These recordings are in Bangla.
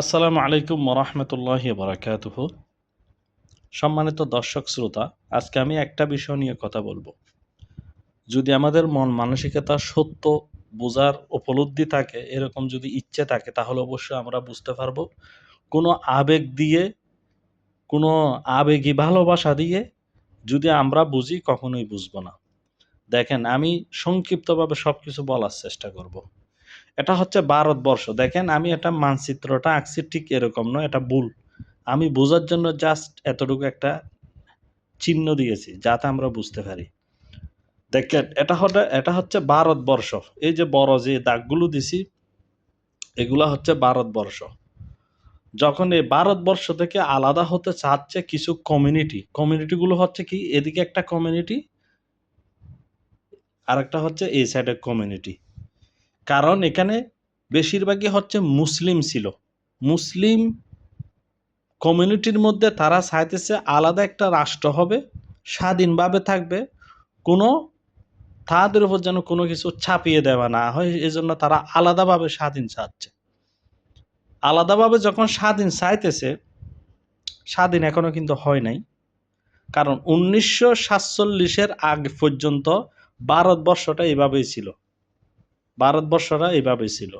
আসসালামু আলাইকুম ওরহমতুল্লাহ বারাকাতুহ সম্মানিত দর্শক শ্রোতা, আজকে আমি একটা বিষয় নিয়ে কথা বলব। যদি আমাদের মন মানসিকতা সত্য, বোঝার উপলব্ধি থাকে, এরকম যদি ইচ্ছে থাকে, তাহলে অবশ্যই আমরা বুঝতে পারব। কোনো আবেগ দিয়ে, কোনো আবেগী ভালোবাসা দিয়ে যদি আমরা বুঝি, কখনোই বুঝব না। দেখেন, আমি সংক্ষিপ্তভাবে সব কিছু বলার চেষ্টা করব। এটা হচ্ছে ভারতবর্ষ দেখেন, আমি এটা মানচিত্রটা আঁকছি ঠিক এরকম নয়, এটা ভুল। আমি বোঝার জন্য জাস্ট এতটুকু একটা চিহ্ন দিয়েছি, যাতে আমরা বুঝতে পারি। দেখেন, এটা হচ্ছে এটা হচ্ছে ভারতবর্ষ এই যে বড় যে দাগগুলো দিছি, এগুলা হচ্ছে ভারতবর্ষ যখন এই ভারতবর্ষ থেকে আলাদা হতে চাচ্ছে কিছু কমিউনিটি কমিউনিটিগুলো হচ্ছে কি, এদিকে একটা কমিউনিটি আরেকটা হচ্ছে এই সাইডের কমিউনিটি কারণ এখানে বেশিরভাগই হচ্ছে মুসলিম ছিল। মুসলিম কমিউনিটির মধ্যে তারা চাইতেছে আলাদা একটা রাষ্ট্র হবে, স্বাধীনভাবে থাকবে, কোনো তাদের উপর যেন কোনো কিছু ছাপিয়ে দেওয়া না হয় এই জন্য তারা আলাদাভাবে স্বাধীন চাচ্ছে। আলাদাভাবে যখন স্বাধীন চাইতেছে, স্বাধীন এখনও কিন্তু হয় নাই। কারণ উনিশশো সাতচল্লিশের আগ পর্যন্ত ভারতবর্ষটা এভাবেই ছিল। ভারতবর্ষটা এভাবেই ছিল।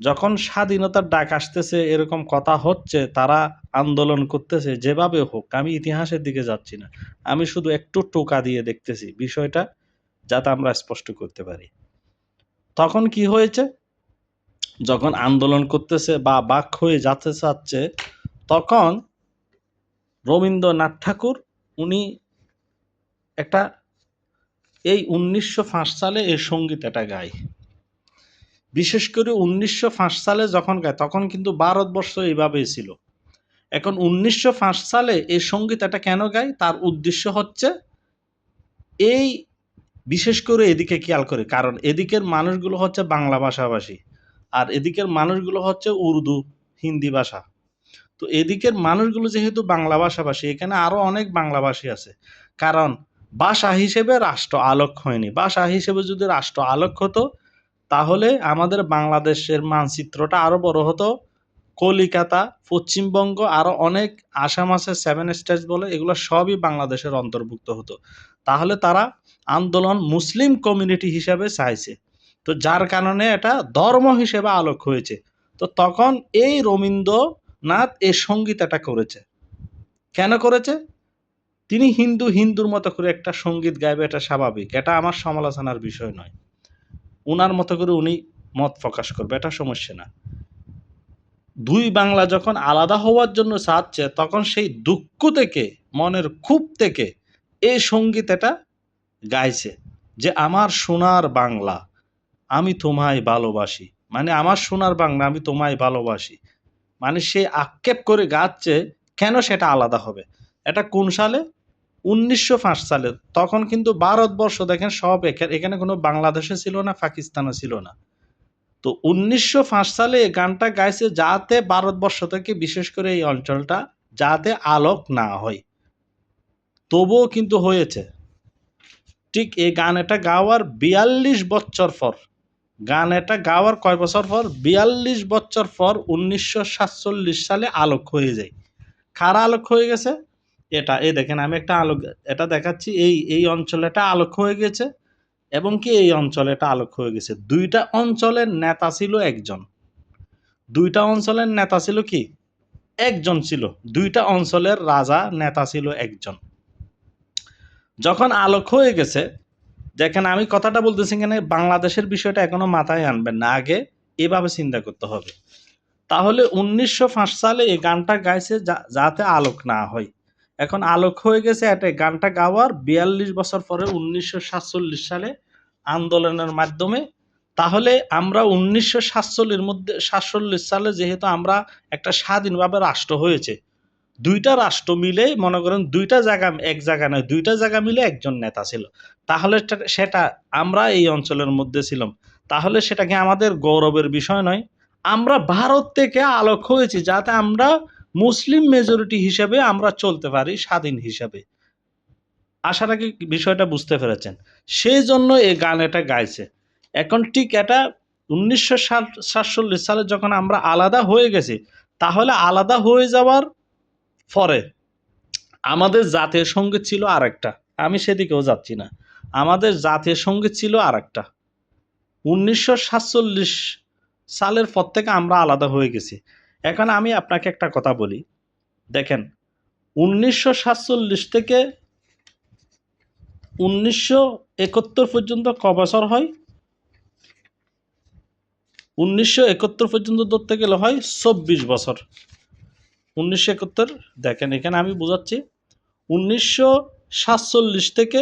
যখন স্বাধীনতার ডাক আসতেছে, এরকম কথা হচ্ছে, তারা আন্দোলন করতেছে, যেভাবে হোক, আমি ইতিহাসের দিকে যাচ্ছি না। আমি শুধু একটু টোকা দিয়ে দেখতেছি বিষয়টা, যাতে আমরা স্পষ্ট করতে পারি। তখন কি হয়েছে? যখন আন্দোলন করতেছে বা বাক হয়ে যাচ্ছে চাচ্ছে তখন রবীন্দ্রনাথ ঠাকুর, উনি একটা, এই উনিশশো সালে এই সংগীত এটা গায়। বিশেষ করে উনিশশো সালে যখন গায়, তখন কিন্তু ভারতবর্ষ এইভাবেই ছিল। এখন উনিশশো সালে এই সংগীত এটা কেন গায়? তার উদ্দেশ্য হচ্ছে এই বিশেষ করে এদিকে খেয়াল করে, কারণ এদিকের মানুষগুলো হচ্ছে বাংলা ভাষাভাষী আর এদিকের মানুষগুলো হচ্ছে উর্দু, হিন্দি ভাষা। তো এদিকের মানুষগুলো যেহেতু বাংলা ভাষাভাষী, এখানে আরও অনেক বাংলাভাষী আছে। কারণ ভাষা হিসেবে রাষ্ট্র আলোক হয়নি। ভাষা হিসেবে যদি রাষ্ট্র আলোক হতো তাহলে আমাদের বাংলাদেশের মানচিত্রটা আরও বড় হতো। কলিকাতা, পশ্চিমবঙ্গ আরও অনেক আসাম আছে সেভেন স্টেজ বলে, এগুলো সবই বাংলাদেশের অন্তর্ভুক্ত হতো। তাহলে তারা আন্দোলন মুসলিম কমিউনিটি হিসাবে চাইছে। তো যার কারণে এটা ধর্ম হিসেবে আলোক হয়েছে। তো তখন এই রবীন্দ্রনাথ এই সংগীত এটা করেছে। কেন করেছে? তিনি হিন্দু, হিন্দুর মতো করে একটা সংগীত গাইবে, এটা স্বাভাবিক। এটা আমার সমালোচনার বিষয় নয়। উনার মতো করে উনি মত প্রকাশ করবে, এটা সমস্যা না। দুই বাংলা যখন আলাদা হওয়ার জন্য চাচ্ছে, তখন সেই দুঃখ থেকে, মনের ক্ষোভ থেকে এই সংগীত এটা গাইছে যে, আমার সোনার বাংলা, আমি তোমায় ভালোবাসি। মানে আমার সোনার বাংলা, আমি তোমায় ভালোবাসি। মানে সে আক্ষেপ করে গাচ্ছে, কেন সেটা আলাদা হবে? এটা কোন সালে? উনিশশো পাঁচ সালে, তখন কিন্তু ভারতবর্ষ দেখেন সব এখানে কোনো বাংলাদেশে ছিল না, পাকিস্তানও ছিল না। তো উনিশশো পাঁচ সালে গানটা গাইছে যাতে ভারতবর্ষ থেকে বিশেষ করে এই অঞ্চলটা যাতে আলোক না হয়। তবুও কিন্তু হয়েছে। ঠিক এই গান এটা গাওয়ার বিয়াল্লিশ বছর পর গান এটা গাওয়ার কয় বছর পর? বিয়াল্লিশ বছর পর উনিশশো সাতচল্লিশ সালে আলোক হয়ে যায়। কারা আলোক হয়ে গেছে? এটা, এই দেখেন আমি একটা আলোক, এটা দেখাচ্ছি, এই এই অঞ্চলে এটা আলোক হয়ে গেছে এবং কি এই অঞ্চলে এটা আলোক হয়ে গেছে? দুইটা অঞ্চলের নেতা ছিল একজন। দুইটা অঞ্চলের নেতা ছিল কি? একজন ছিল। দুইটা অঞ্চলের রাজা নেতা ছিল একজন। যখন আলোক হয়ে গেছে, দেখেন আমি কথাটা বলতেছি এখানে, বাংলাদেশের বিষয়টা এখনও মাথায় আনবেন না। আগে এভাবে চিন্তা করতে হবে। তাহলে উনিশশো পাঁচ সালে এই গানটা গাইছে যাতে আলোক না হয়। এখন আলোক হয়ে গেছে এটা গানটা গাওয়ার বিয়াল্লিশ বছর পরে উনিশশো সাতচল্লিশ সালে আন্দোলনের মাধ্যমে। তাহলে আমরা উনিশশো সাতচল্লিশ মধ্যে সাতচল্লিশ সালে যেহেতু আমরা একটা স্বাধীনভাবে রাষ্ট্র হয়েছে, দুইটা রাষ্ট্র মিলে মনে করেন দুইটা জায়গা, এক জায়গা নয়, দুইটা জায়গা মিলে একজন নেতা ছিল। তাহলে সেটা আমরা এই অঞ্চলের মধ্যে ছিলাম। তাহলে সেটা কি আমাদের গৌরবের বিষয় নয়। আমরা ভারত থেকে আলোক হয়েছি যাতে আমরা মুসলিম মেজরিটি হিসেবে আমরা চলতে পারি স্বাধীন হিসাবে। আশা রাখি বিষয়টা বুঝতে পেরেছেন। সেই জন্য এই গান এটা গাইছে। এখন ঠিক এটা উনিশশো সাতচল্লিশ সালে যখন আমরা আলাদা হয়ে গেছি, তাহলে আলাদা হয়ে যাওয়ার পরে আমাদের জাতীয় সংগীত ছিল আরেকটা। আমি সেদিকেও যাচ্ছি না। আমাদের জাতীয় সংগীত ছিল আরেকটা। উনিশশো সাতচল্লিশ সালের পর থেকে আমরা আলাদা হয়ে গেছি। এখন আমি আপনাকে একটা কথা বলি। দেখেন, উনিশশো সাতচল্লিশ থেকে উনিশশো একাত্তর পর্যন্ত ক বছর হয়, উনিশশো একাত্তর পর্যন্ত ধরতে গেলে হয় চব্বিশ বছর। উনিশশো একাত্তর, দেখেন, এখানে আমি বোঝাচ্ছি, উনিশশো সাতচল্লিশ থেকে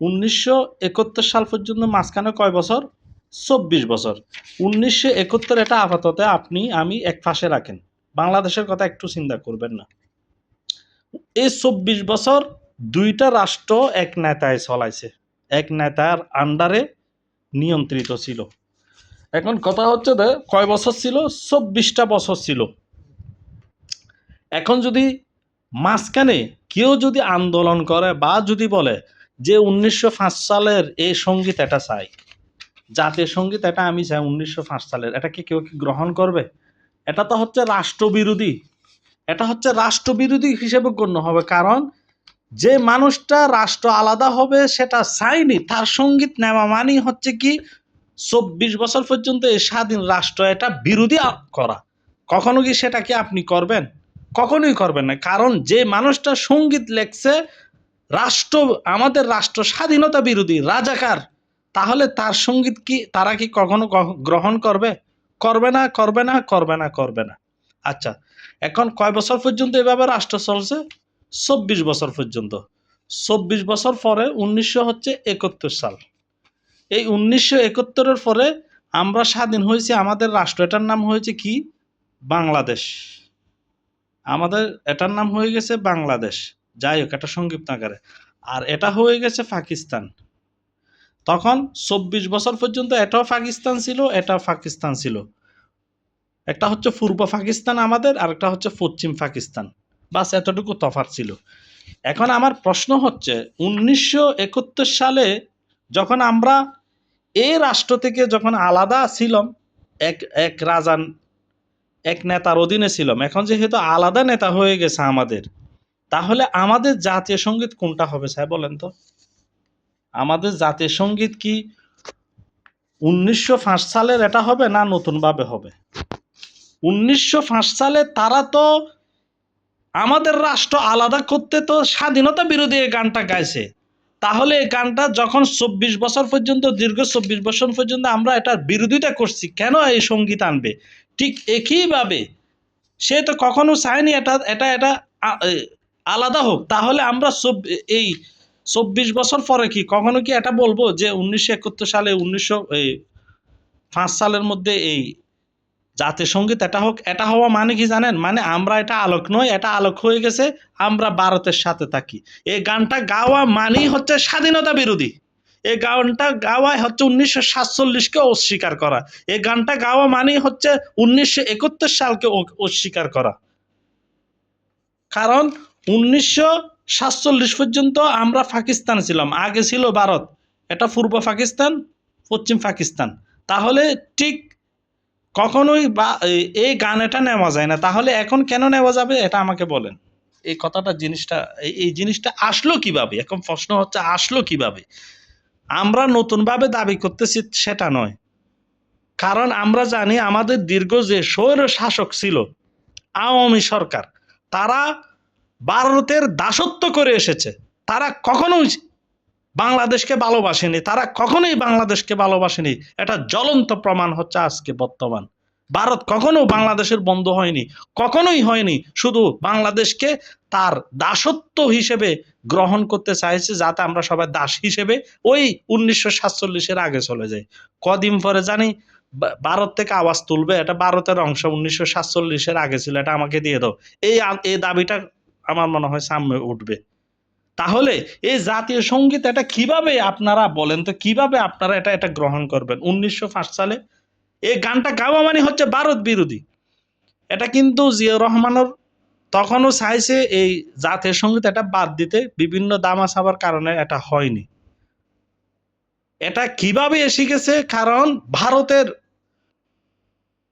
উনিশশো একাত্তর সাল পর্যন্ত মাঝখানে কয় বছর? চব্বিশ বছর। উনিশশো একাত্তর এটা আপাতত আপনি, আমি এক পাশে রাখেন। বাংলাদেশের কথা একটু চিন্তা করবেন না। এই চব্বিশ বছর দুইটা রাষ্ট্র এক নেতায় চলাইছে। এক নেতার আন্ডারে নিয়ন্ত্রিত ছিল। এখন কথা হচ্ছে যে, কয় বছর ছিল? চব্বিশটা বছর ছিল। এখন যদি মাঝখানে কেউ যদি আন্দোলন করে বা যদি বলে যে উনিশশো পাঁচ সালের এই সংগীত এটা চাই জাতীয় সংগীত, এটা আমি চাই উনিশশো পাঁচ সালের। এটা কি কেউ কি গ্রহণ করবে? এটা তো হচ্ছে রাষ্ট্রবিরোধী। এটা হচ্ছে রাষ্ট্রবিরোধী হিসেবে গণ্য হবে, কারণ যে মানুষটা রাষ্ট্র আলাদা হবে, সেটা চাইনি তার সংগীত নেওয়া মানেই হচ্ছে কি, চব্বিশ বছর পর্যন্ত এই স্বাধীন রাষ্ট্র, এটা বিরোধী করা। কখনো কি সেটা কি আপনি করবেন? কখনোই করবেন না। কারণ যে মানুষটা সংগীত লেখছে, রাষ্ট্র, আমাদের রাষ্ট্র স্বাধীনতা বিরোধী, রাজাকার তাহলে তার সংগীত কি, তারা কি কখনো গ্রহণ করবে? করবে না করবে না করবে না করবে না। আচ্ছা এখন কয় বছর পর্যন্ত এভাবে রাষ্ট্র চলছে? চব্বিশ বছর পর্যন্ত। চব্বিশ বছর পরে উনিশশো হচ্ছে একাত্তর সাল। এই উনিশশো একাত্তরের পরে আমরা স্বাধীন হয়েছি, আমাদের রাষ্ট্র, এটার নাম হয়েছে কি? বাংলাদেশ। আমাদের, এটার নাম হয়ে গেছে বাংলাদেশ। যাই হোক, এটা সংক্ষিপ্ত আকারে। আর এটা হয়ে গেছে পাকিস্তান। তখন চব্বিশ বছর পর্যন্ত এটাও পাকিস্তান ছিল, এটাও পাকিস্তান ছিল। একটা হচ্ছে পূর্ব পাকিস্তান আমাদের, আর একটা হচ্ছে পশ্চিম পাকিস্তান। বাস এতটুকু তফাৎ ছিল। এখন আমার প্রশ্ন হচ্ছে, উনিশশো একাত্তর সালে যখন আমরা এই রাষ্ট্র থেকে যখন আলাদা ছিলাম, এক এক রাজান, এক নেতার অধীনে ছিলাম, এখন যেহেতু আলাদা নেতা হয়ে গেছে আমাদের, তাহলে আমাদের জাতীয় সংগীত কোনটা হবে স্যার বলেন তো? আমাদের জাতীয় সংগীত কি উনিশশো পাঁচ সালের এটা হবে না নতুনভাবে হবে? উনিশশো পাঁচ সালে তারা তো আমাদের রাষ্ট্র আলাদা করতে তো স্বাধীনতা বিরোধী এই গানটা গাইছে। তাহলে এই গানটা যখন চব্বিশ বছর পর্যন্ত, দীর্ঘ চব্বিশ বছর পর্যন্ত আমরা এটার বিরোধিতা করছি, কেন এই সংগীত আনবে? ঠিক একইভাবে সে তো কখনো চায়নি এটা এটা এটা আলাদা হোক। তাহলে আমরা চব- এই চব্বিশ বছর পরে কি, কখনো কি এটা বলব যে উনিশশো একাত্তর সালে, উনিশশো, এই, পাঁচ সালের মধ্যে এই জাতীয় সংগীত এটা হোক, এটা হওয়া মানে কি জানেন? মানে আমরা এটা আলোক নয় এটা আলোক হয়ে গেছে, আমরা ভারতের সাথে থাকি। এই গানটা গাওয়া মানেই হচ্ছে স্বাধীনতা বিরোধী। এই গানটা গাওয়াই হচ্ছে উনিশশো সাতচল্লিশকে অস্বীকার করা। এই গানটা গাওয়া মানেই হচ্ছে উনিশশো একাত্তর সালকে অস্বীকার করা। কারণ উনিশশো সাতচল্লিশ পর্যন্ত আমরা পাকিস্তান ছিলাম। আগে ছিল ভারত। এটা পূর্ব পাকিস্তান, পশ্চিম পাকিস্তান। তাহলে ঠিক কখনোই বা এই- গান এটা নেওয়া যায় না। তাহলে এখন কেন নেওয়া যাবে এটা আমাকে বলেন। এই কথাটা জিনিসটা এই জিনিসটা আসলো কীভাবে? এখন প্রশ্ন হচ্ছে আসলো কীভাবে? আমরা নতুনভাবে দাবি করতেছি সেটা নয়। কারণ আমরা জানি আমাদের দীর্ঘ যে স্বৈর শাসক ছিল, আওয়ামী সরকার, তারা ভারতের দাসত্ব করে এসেছে। তারা কখনোই বাংলাদেশকে ভালোবাসেনি, তারা কখনোই বাংলাদেশকে ভালোবাসেনি। এটা জ্বলন্ত প্রমাণ হচ্ছে আজকে বর্তমান। ভারত কখনো বাংলাদেশের বন্ধু হয়নি, কখনোই হয়নি। শুধু বাংলাদেশকে তার দাসত্ব হিসেবে গ্রহণ করতে চাইছে যাতে আমরা সবাই দাস হিসেবে ওই উনিশশো সাতচল্লিশের আগে চলে যাই। কদিন পরে জানি ভারত থেকে আওয়াজ তুলবে, এটা ভারতের অংশ, উনিশশো সাতচল্লিশের আগে ছিল, এটা আমাকে দিয়ে দাও। এই এই দাবিটা আমার মনে হয় সামনে উঠবে। তাহলে এই জাতীয় সংগীত এটা কীভাবে আপনারা বলেন তো, কীভাবে আপনারা এটা এটা গ্রহণ করবেন? উনিশশো পাঁচ সালে এই গানটা গাওয়া মানে হচ্ছে ভারত বিরোধী। এটা কিন্তু জিয়াউর রহমানের তখনও চাইছে এই জাতীয় সংগীত এটা বাদ দিতে, বিভিন্ন দামা চাবার কারণে এটা হয়নি। এটা কীভাবে এসে গেছে কারণ ভারতের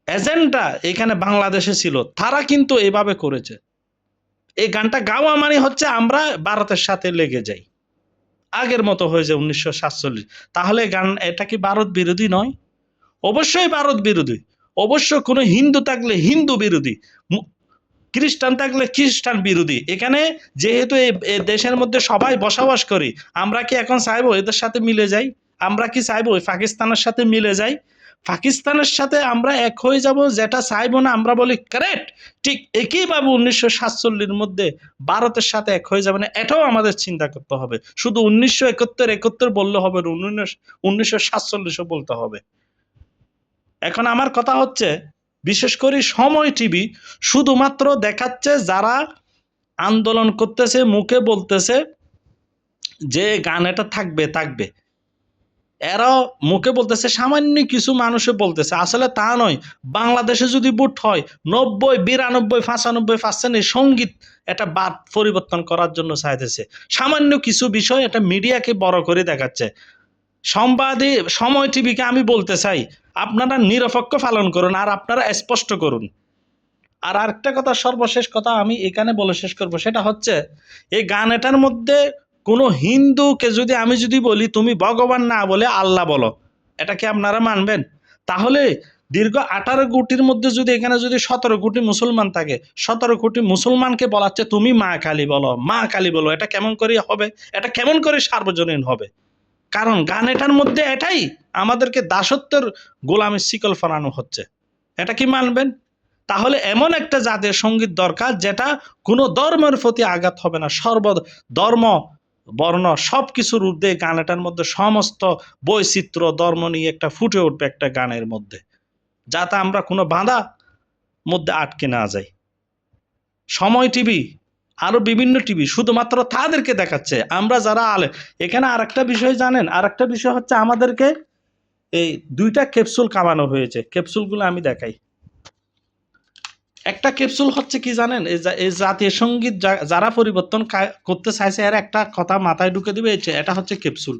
এজেন্টটা এখানে বাংলাদেশে ছিল, তারা কিন্তু এভাবে করেছে। এই গানটা গাওয়া মানে হচ্ছে আমরা ভারতের সাথে লেগে যাই। আগের মতো হয়ে যায় উনিশশো সাতচল্লিশ। তাহলে গান, এটা কি ভারত বিরোধী নয়? অবশ্যই ভারত বিরোধী। অবশ্য কোনো হিন্দু থাকলে হিন্দু বিরোধী খ্রিস্টান থাকলে খ্রিস্টান বিরোধী। এখানে যেহেতু এই দেশের মধ্যে সবাই বসবাস করি, আমরা কি এখন চাইব এদের সাথে মিলে যাই? আমরা কি চাইব পাকিস্তানের সাথে মিলে যাই? পাকিস্তানের সাথে আমরা এক হয়ে যাব, যেটা চাইব না, আমরা বলি কারেক্ট ঠিক একইভাবে উনিশশো সাতচল্লিশের মধ্যে ভারতের সাথে এক হয়ে যাবে না, এটাও আমাদের চিন্তা করতে হবে। শুধু উনিশশো একাত্তর একাত্তর বললে হবে না উনিশশো সাতচল্লিশও বলতে হবে। এখন আমার কথা হচ্ছে, বিশেষ করে সময় টিভি শুধুমাত্র দেখাচ্ছে যারা আন্দোলন করতেছে, মুখে বলতেছে যে গান এটা থাকবে থাকবে। এরাও মুখে বলতেছে, সামান্য কিছু মানুষে বলতেছে। আসলে তা নয়। বাংলাদেশে যদি বুট হয়, নব্বই, বিরানব্বই, পঁচানব্বই পার্সেন্ট এই সংগীত এটা বাদ পরিবর্তন করার জন্য চাইতেছে। সামান্য কিছু বিষয় এটা মিডিয়াকে বড় করে দেখাচ্ছে। সংবাদে, সময় টিভিকে আমি বলতে চাই, আপনারা নিরপেক্ষ পালন করুন আর আপনারা স্পষ্ট করুন। আর আরেকটা কথা, সর্বশেষ কথা আমি এখানে বলে শেষ করব, সেটা হচ্ছে, এই গান এটার মধ্যে কোনো হিন্দুকে যদি আমি যদি বলি, তুমি ভগবান না বলে আল্লাহ বলো, এটা কি আপনারা মানবেন? তাহলে দীর্ঘ আঠারো কোটির মধ্যে যদি এখানে যদি সতেরো কোটি মুসলমান থাকে, সতেরো কোটি মুসলমানকে বলাচ্ছে তুমি মা কালী বলো, মা কালী বলো, এটা কেমন করে হবে? এটা কেমন করে সার্বজনীন হবে? কারণ গান এটার মধ্যে এটাই, আমাদেরকে দাসত্বের গোলামের শিকল ফরানো হচ্ছে। এটা কি মানবেন? তাহলে এমন একটা জাতীয় সংগীত দরকার, যেটা কোনো ধর্মের প্রতি আঘাত হবে না, সর্ব ধর্ম বর্ণ সব কিছুর ঊর্ধ্বে গানটার মধ্যে সমস্ত বৈচিত্র্য, ধর্ম নিয়ে একটা ফুটে উঠবে একটা গানের মধ্যে। যাতে আমরা কোনো বাঁধা মধ্যে আটকে না যাই। সময় টিভি আরও বিভিন্ন টিভি, শুধুমাত্র তাদেরকে দেখাচ্ছে। আমরা যারা আলে, এখানে আরেকটা বিষয় জানেন? আর একটা বিষয় হচ্ছে আমাদেরকে এই দুইটা ক্যাপসুল কামানো হয়েছে। ক্যাপসুলগুলো আমি দেখাই। একটা ক্যাপসুল হচ্ছে কি জানেন? এই জাতীয় সংগীত যারা পরিবর্তন করতে চাইছে, এর একটা কথা মাথায় ঢুকে দিবে এটা হচ্ছে ক্যাপসুল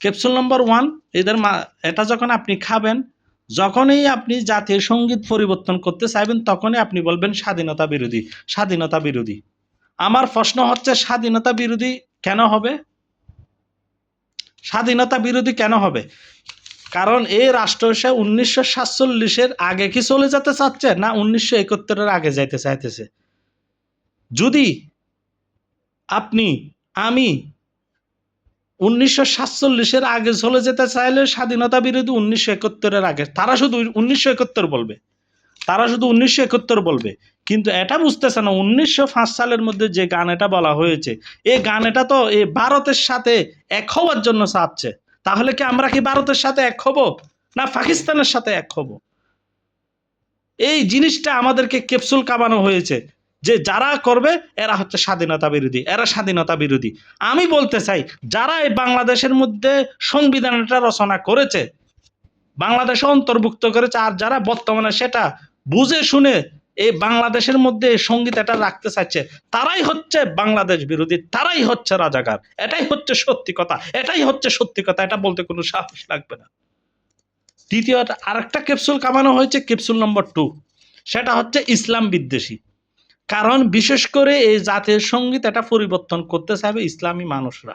ক্যাপসুল নম্বর ওয়ান এদের এটা যখন আপনি খাবেন, যখনই আপনি জাতীয় সংগীত পরিবর্তন করতে চাইবেন, তখনই আপনি বলবেন স্বাধীনতা বিরোধী স্বাধীনতা বিরোধী। আমার প্রশ্ন হচ্ছে, স্বাধীনতা বিরোধী কেন হবে? স্বাধীনতা বিরোধী কেন হবে? কারণ এই রাষ্ট্র সে উনিশশো সাতচল্লিশের আগে কি চলে যেতে চাচ্ছে না উনিশশো একাত্তরের আগে যাইতে চাইতেছে? যদি আপনি, আমি উনিশশো সাতচল্লিশের আগে চলে যেতে চাইলে স্বাধীনতা বিরোধী উনিশশো একাত্তরের আগে, তারা শুধু উনিশশো একাত্তর বলবে। তারা শুধু উনিশশো একাত্তর বলবে। কিন্তু এটা বুঝতেছে না, উনিশশো পাঁচ সালের মধ্যে যে গান এটা বলা হয়েছে, এই গান এটা তো এই ভারতের সাথে এক হওয়ার জন্য চাচ্ছে। তাহলে কি আমরা কি ভারতের সাথে এক হব? না পাকিস্তানের সাথে এক হব? এই জিনিসটা আমাদেরকে ক্যাপসুল কামানো হয়েছে যে যারা করবে, এরা হচ্ছে স্বাধীনতা বিরোধী, এরা স্বাধীনতা বিরোধী। আমি বলতে চাই, যারা এই বাংলাদেশের মধ্যে সংবিধানটা রচনা করেছে, বাংলাদেশে অন্তর্ভুক্ত করেছে, আর যারা বর্তমানে সেটা বুঝে শুনে এই বাংলাদেশের মধ্যে সংগীত এটা রাখতে চাচ্ছে তারাই হচ্ছে বাংলাদেশ বিরোধী, তারাই হচ্ছে রাজাকার, এটাই হচ্ছে সত্যি কথা, এটাই হচ্ছে সত্যি কথা, এটা বলতে কোনো সাহস লাগবে না। দ্বিতীয়ত আরেকটা ক্যাপসুল কামানো হয়েছে ক্যাপসুল নম্বর টু সেটা হচ্ছে ইসলাম বিদ্বেষী। কারণ বিশেষ করে এই জাতীয় সংগীত এটা পরিবর্তন করতে চাইবে ইসলামী মানুষরা।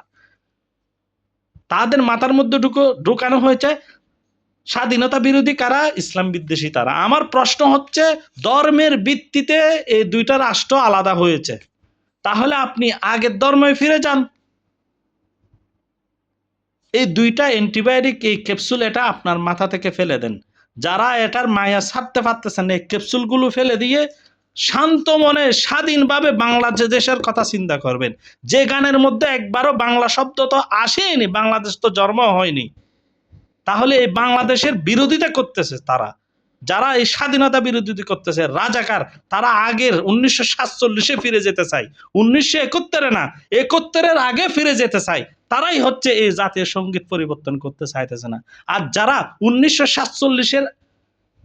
তাদের মাথার মধ্যে ঢুকো ঢুকানো হয়েছে স্বাধীনতা বিরোধী কারা? ইসলাম বিদ্বেষী তারা। আমার প্রশ্ন হচ্ছে, ধর্মের ভিত্তিতে এই দুইটা রাষ্ট্র আলাদা হয়েছে। তাহলে আপনি আগের ধর্মে ফিরে যান। এই দুইটা অ্যান্টিবায়োটিক, এই ক্যাপসুল এটা আপনার মাথা থেকে ফেলে দেন। যারা এটার মায়া ছাড়তে পারতেছেন, এই ক্যাপসুলগুলো ফেলে দিয়ে শান্ত মনে, স্বাধীনভাবে বাংলাদেশের কথা চিন্তা করবেন। যে গানের মধ্যে একবারও বাংলা শব্দ তো আসেনি, বাংলাদেশ তো জন্ম হয়নি। তাহলে এই বাংলাদেশের বিরোধিতা করতেছে তারা। যারা এই স্বাধীনতা বিরোধিতা করতেছে, রাজাকার, তারা আগের উনিশশো সাতচল্লিশে ফিরে যেতে চায়। উনিশশো একাত্তরে না, একাত্তরের আগে ফিরে যেতে চায়। তারাই হচ্ছে এই জাতীয় সংগীত পরিবর্তন করতে চাইতেছে না। আর যারা উনিশশো সাতচল্লিশের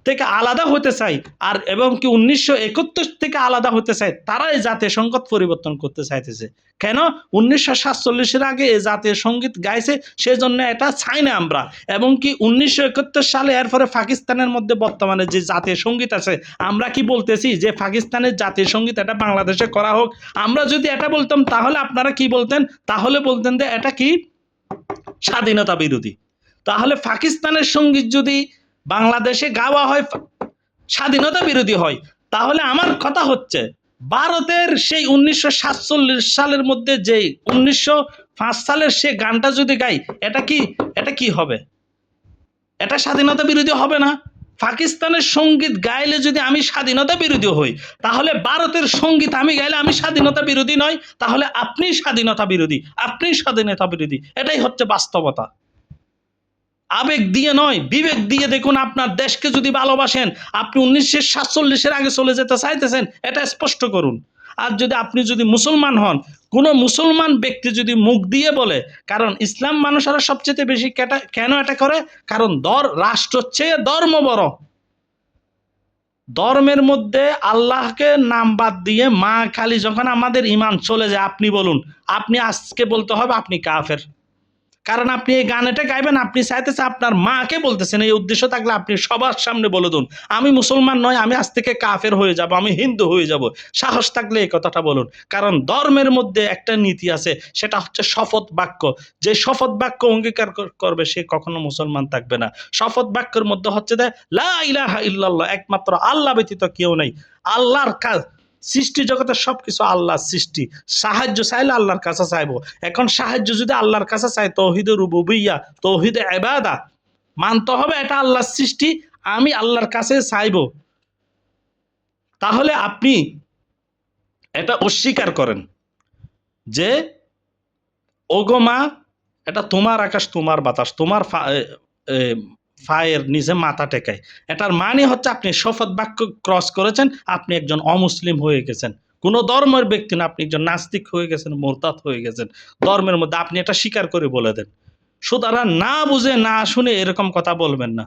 থেকে আলাদা হতে চাই আর এবং কি উনিশশো একাত্তর থেকে আলাদা হতে চায় তারা এই জাতীয় সংগীত পরিবর্তন করতে চাইতেছে। কেন? উনিশশো সাতচল্লিশের আগে এই জাতীয় সংগীত গাইছে, সেজন্য এটা চাই না আমরা। এবং কি উনিশশো একাত্তর সালে এরপরে পাকিস্তানের মধ্যে বর্তমানে যে জাতীয় সংগীত আছে, আমরা কি বলতেছি যে পাকিস্তানের জাতীয় সংগীত এটা বাংলাদেশে করা হোক? আমরা যদি এটা বলতাম, তাহলে আপনারা কি বলতেন? তাহলে বলতেন যে এটা কি স্বাধীনতা বিরোধী। তাহলে পাকিস্তানের সংগীত যদি বাংলাদেশে গাওয়া হয়, স্বাধীনতা বিরোধী হয়। তাহলে আমার কথা হচ্ছে, ভারতের সেই উনিশশো সাতচল্লিশ সালের মধ্যে যে উনিশশো পাঁচ সালের সে গানটা যদি গাই, এটা কি এটা কি হবে? এটা স্বাধীনতা বিরোধী হবে না? পাকিস্তানের সংগীত গাইলে যদি আমি স্বাধীনতা বিরোধী হই, তাহলে ভারতের সংগীত আমি গাইলে আমি স্বাধীনতা বিরোধী নয় তাহলে আপনি স্বাধীনতা বিরোধী আপনি স্বাধীনতা বিরোধী। এটাই হচ্ছে বাস্তবতা। আবেগ দিয়ে নয়, বিবেক দিয়ে দেখুন আপনার দেশকে যদি ভালোবাসেন, আপনি উনিশশো সাতচল্লিশের আগে চলে যেতে চাইতেছেন, এটা স্পষ্ট করুন। আর যদি আপনি যদি মুসলমান হন, কোনো মুসলমান ব্যক্তি যদি মুখ দিয়ে বলে, কারণ ইসলাম মানুষেরা সবচেয়ে বেশি কেন এটা করে? কারণ দর, রাষ্ট্র হচ্ছে ধর্ম বড়। ধর্মের মধ্যে আল্লাহকে নাম বাদ দিয়ে মা খালি যখন আমাদের ইমান চলে যায়, আপনি বলুন, আপনি আজকে বলতে হবে আপনি কাফের। কারণ আপনি এই গানেটা গাইবেন, আপনি চাইতেছে আপনার মাকে বলতেছেন, এই উদ্দেশ্য থাকলে আপনি সবার সামনে বলে দিন। আমি মুসলমান নয়, আমি আজ থেকে কাফের হয়ে যাব, আমি হিন্দু হয়ে যাব। সাহস থাকলে এই কথাটা বলুন। কারণ ধর্মের মধ্যে একটা নীতি আছে, সেটা হচ্ছে শপথ বাক্য। যে শপথ বাক্য অঙ্গীকার করবে, সে কখনো মুসলমান থাকবে না। শপথ বাক্যের মধ্যে হচ্ছে যে, লা ইলাহা ইল্লাল্লাহ একমাত্র আল্লাহ ব্যতীত কেউ নেই। আল্লাহর কাজ সৃষ্টি জগতের সব কিছু আল্লাহর সৃষ্টি। সাহায্য চাইলে আল্লাহর কাছে চাইব। এখন সাহায্য যদি আল্লাহর কাছে চাই, তৌহিদে রুবুবিয়া, তৌহিদে এবাদা মানতে হবে এটা আল্লাহর সৃষ্টি, আমি আল্লাহর কাছে চাইব। তাহলে আপনি এটা অস্বীকার করেন যে, ওগো মা, এটা তোমার আকাশ, তোমার বাতাস, তোমার ফায়ের নিচে মাথা টেকায়। এটার মানে হচ্ছে আপনি শপথ বাক্য ক্রস করেছেন, আপনি একজন অমুসলিম হয়ে গেছেন। কোনো ধর্মের ব্যক্তি না, আপনি একজন নাস্তিক হয়ে গেছেন, মোরতাদ হয়ে গেছেন। ধর্মের মধ্যে আপনি এটা স্বীকার করে বলে দেন। সুতরাং না বুঝে, না শুনে এরকম কথা বলবেন না।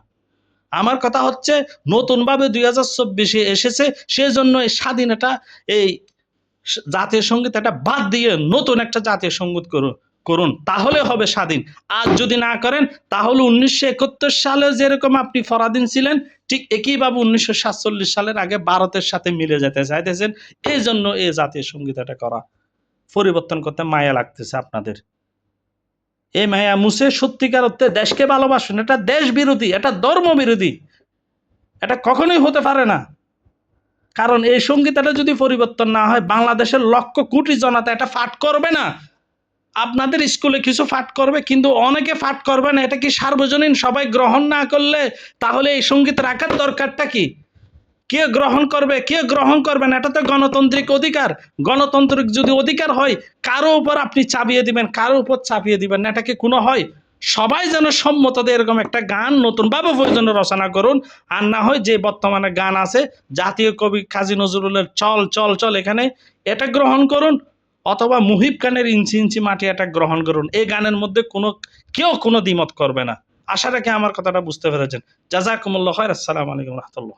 আমার কথা হচ্ছে, নতুনভাবে দুই হাজার চব্বিশে এসেছে, সেজন্য এই স্বাধীনতা, এই জাতীয় সংগীত এটা বাদ দিয়ে নতুন একটা জাতীয় সংগীত করুন করুন, তাহলে হবে স্বাধীন। আর যদি না করেন, তাহলে উনিশশো একাত্তর সালে যেরকম আপনি ফরাদিন ছিলেন, ঠিক একইভাবে উনিশশো সাতচল্লিশ সালের আগে ভারতের সাথে মিলে যেতে চাইতেছেন। এই জন্য এই জাতীয় সংগীত এটা করা, পরিবর্তন করতে মায়া লাগতেছে আপনাদের। এই মায়া মুছে সত্যিকার অর্থে দেশকে ভালোবাসুন। এটা দেশ বিরোধী এটা ধর্ম বিরোধী এটা কখনোই হতে পারে না। কারণ এই সঙ্গীতটা যদি পরিবর্তন না হয়, বাংলাদেশের লক্ষ কোটি জনতা এটা ফাট করবে না। আপনাদের স্কুলে কিছু ফাট করবে, কিন্তু অনেকে ফাট করবে না। এটা কি সার্বজনীন? সবাই গ্রহণ না করলে তাহলে এই সংগীত রাখার দরকারটা কি? কে গ্রহণ করবে? কে গ্রহণ করবে না? এটা তো গণতান্ত্রিক অধিকার। গণতান্ত্রিক যদি অধিকার হয়, কারও উপর আপনি চাপিয়ে দিবেন, কারও উপর চাপিয়ে দিবেন না। এটা কি কোনো হয়? সবাই যেন সম্মত দিয়ে এরকম একটা গান নতুনভাবে প্রয়োজন রচনা করুন। আর না হয় যে বর্তমানে গান আছে, জাতীয় কবি কাজী নজরুলের চল চল চল এখানে। এটা গ্রহণ করুন। অথবা মুহিব খানের ইঞ্চি ইঞ্চি মাটি এটা গ্রহণ করুন, এই গানের মধ্যে কোনো, কেউ কোনো দ্বিমত করবে না। আশা রাখি আমার কথাটা বুঝতে পেরেছেন। জাজাকুমুল্লাহ আসসালামু আলাইকুম রহমতুল্লাহ।